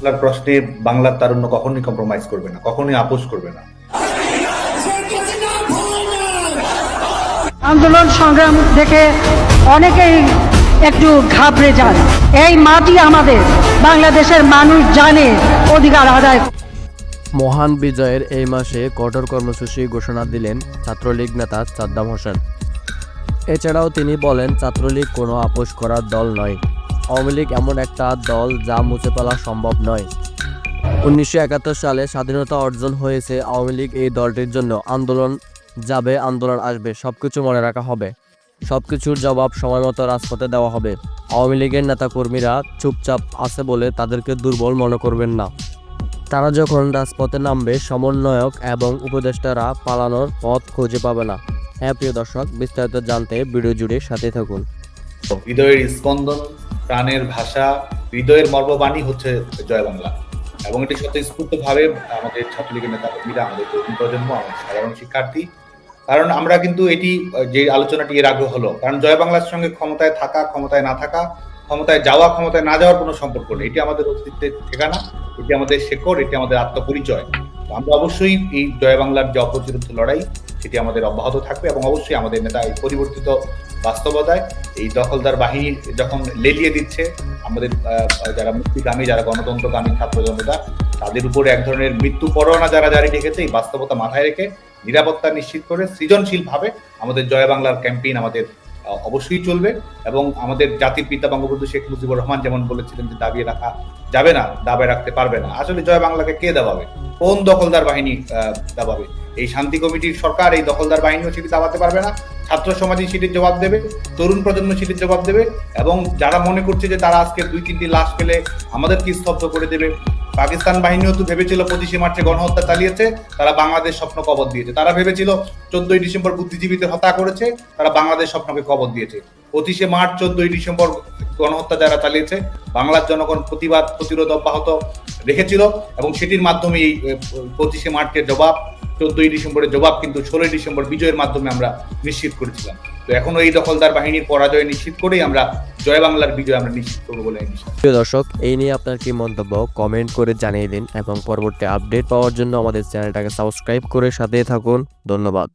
বাংলার প্রশ্নে বাংলার তারুণ্য কখনোই কম্প্রোমাইজ করবে না কখনোই আপোষ করবে না। আন্দোলন সংগ্রাম দেখে অনেকেই একটু ঘাবড়ে যান। এই মাটি আমাদের বাংলাদেশের মানুষ জানে অধিকার আদায় মহান বিজয়ের এই মাসে কঠোর কর্মসূচি ঘোষণা দিলেন ছাত্রলীগ নেতা সাদ্দাম হোসেন। এছাড়াও তিনি বলেন ছাত্রলীগ কোনো আপোষ করার দল নয়। আওয়ামী লীগ এমন একটা দল যা মুছে ফেলা সম্ভব নয়। উনিশশো সালে স্বাধীনতা অর্জন হয়েছে আওয়ামী লীগ এই দলটির জন্য। আন্দোলন যাবে, আন্দোলন আসবে, সবকিছু মনে রাখা হবে। সবকিছুর জবাব সময় মতো রাজপথে দেওয়া হবে। আওয়ামী লীগের নেতাকর্মীরা চুপচাপ আছে বলে তাদেরকে দুর্বল মনে করবেন না। তারা যখন রাজপথে নামবে, সমন্বয়ক এবং উপদেষ্টারা পালানোর পথ খুঁজে পাবে না। হ্যাঁ প্রিয় দর্শক, বিস্তারিত জানতে ভিডিও জুড়ে সাথে থাকুন। হৃদয়ের স্পন্দন প্রাণের ভাষা, হৃদয়ের মর্মবাণী হচ্ছে জয় বাংলা। এবং এটি স্বতঃস্ফূর্ত ভাবে আমাদের ছাত্রলীগের নেতা কর্মীরা আমাদের তরুণ প্রজন্ম, আমাদের সাধারণ শিক্ষার্থী। কারণ আমরা কিন্তু এটি, যে আলোচনাটি এর আগে হলো, কারণ জয় বাংলার সঙ্গে ক্ষমতায় থাকা, ক্ষমতায় না থাকা, ক্ষমতায় যাওয়া, ক্ষমতায় না যাওয়ার কোনো সম্পর্ক নেই। এটি আমাদের অস্তিত্বের ঠিকানা, এটি আমাদের শেকড়, এটি আমাদের আত্মপরিচয়। আমরা অবশ্যই এই জয় বাংলার যে অপ্রতিরোধ লড়াই, সেটি আমাদের অব্যাহত থাকবে এবং অবশ্যই আমাদের নেতা এই পরিবর্তিত বাস্তবতায় এই দখলদার বাহিনী যখন লেলিয়ে দিচ্ছে, আমাদের যারা মুক্তিগামী যারা গণতন্ত্রগামী ছাত্র জনতা, তাদের উপরে এক ধরনের মৃত্যু পরোয়ানা যারা জারি রেখেছে, এই বাস্তবতা মাথায় রেখে নিরাপত্তা নিশ্চিত করে সৃজনশীল ভাবে আমাদের জয় বাংলার ক্যাম্পেইন আমাদের অবশ্যই চলবে এবং আমাদের জাতির পিতা বঙ্গবন্ধু শেখ মুজিবুর রহমান যেমন বলেছিলেন যে দাবিয়ে রাখা যাবে না দাবায় রাখতে পারবে না। আসলে জয় বাংলাকে কে দাবাবে কোন দখলদার বাহিনী দাবাবে এই শান্তি কমিটির সরকার এই দখলদার বাহিনীও সেটি দাবাতে পারবে না। ছাত্র সমাজই সেটির জবাব দেবে, তরুণ প্রজন্ম সেটির জবাব দেবে এবং যারা মনে করছে যে তারা আজকে দুই, তিনটি লাশ পেলে আমাদেরকে স্তব্ধ করে দেবে। পাকিস্তান বাহিনীও তো ভেবেছিল পঁচিশে মার্চে গণহত্যা চালিয়েছে, তারা বাংলাদেশ স্বপ্ন কবর দিয়েছে। তারা ভেবেছিল চোদ্দই ডিসেম্বর বুদ্ধিজীবীদের হত্যা করেছে, তারা বাংলাদেশ স্বপ্নকে কবর দিয়েছে। পঁচিশে মার্চ, চোদ্দই ডিসেম্বর গণহত্যা যারা চালিয়েছে, বাংলার জনগণ প্রতিবাদ, প্রতিরোধ অব্যাহত রেখেছিল এবং সেটির মাধ্যমে এই পঁচিশে মার্চের জবাব চোদ্দই ডিসেম্বরের জবাব কিন্তু ষোলোই ডিসেম্বর বিজয়ের মাধ্যমে আমরা নিশ্চিত করেছিলাম। তো এখনও এই দখলদার বাহিনীর পরাজয় নিশ্চিত করেই আমরা জয় বাংলার বিজয় আমরা নিশ্চিত করব বলে। প্রিয় দর্শক, এই নিয়ে আপনার কি মন্তব্য? কমেন্ট করে জানিয়ে দিন এবং পরবর্তী আপডেট পাওয়ার জন্য আমাদের চ্যানেলটাকে সাবস্ক্রাইব করে সাথে থাকুন। ধন্যবাদ।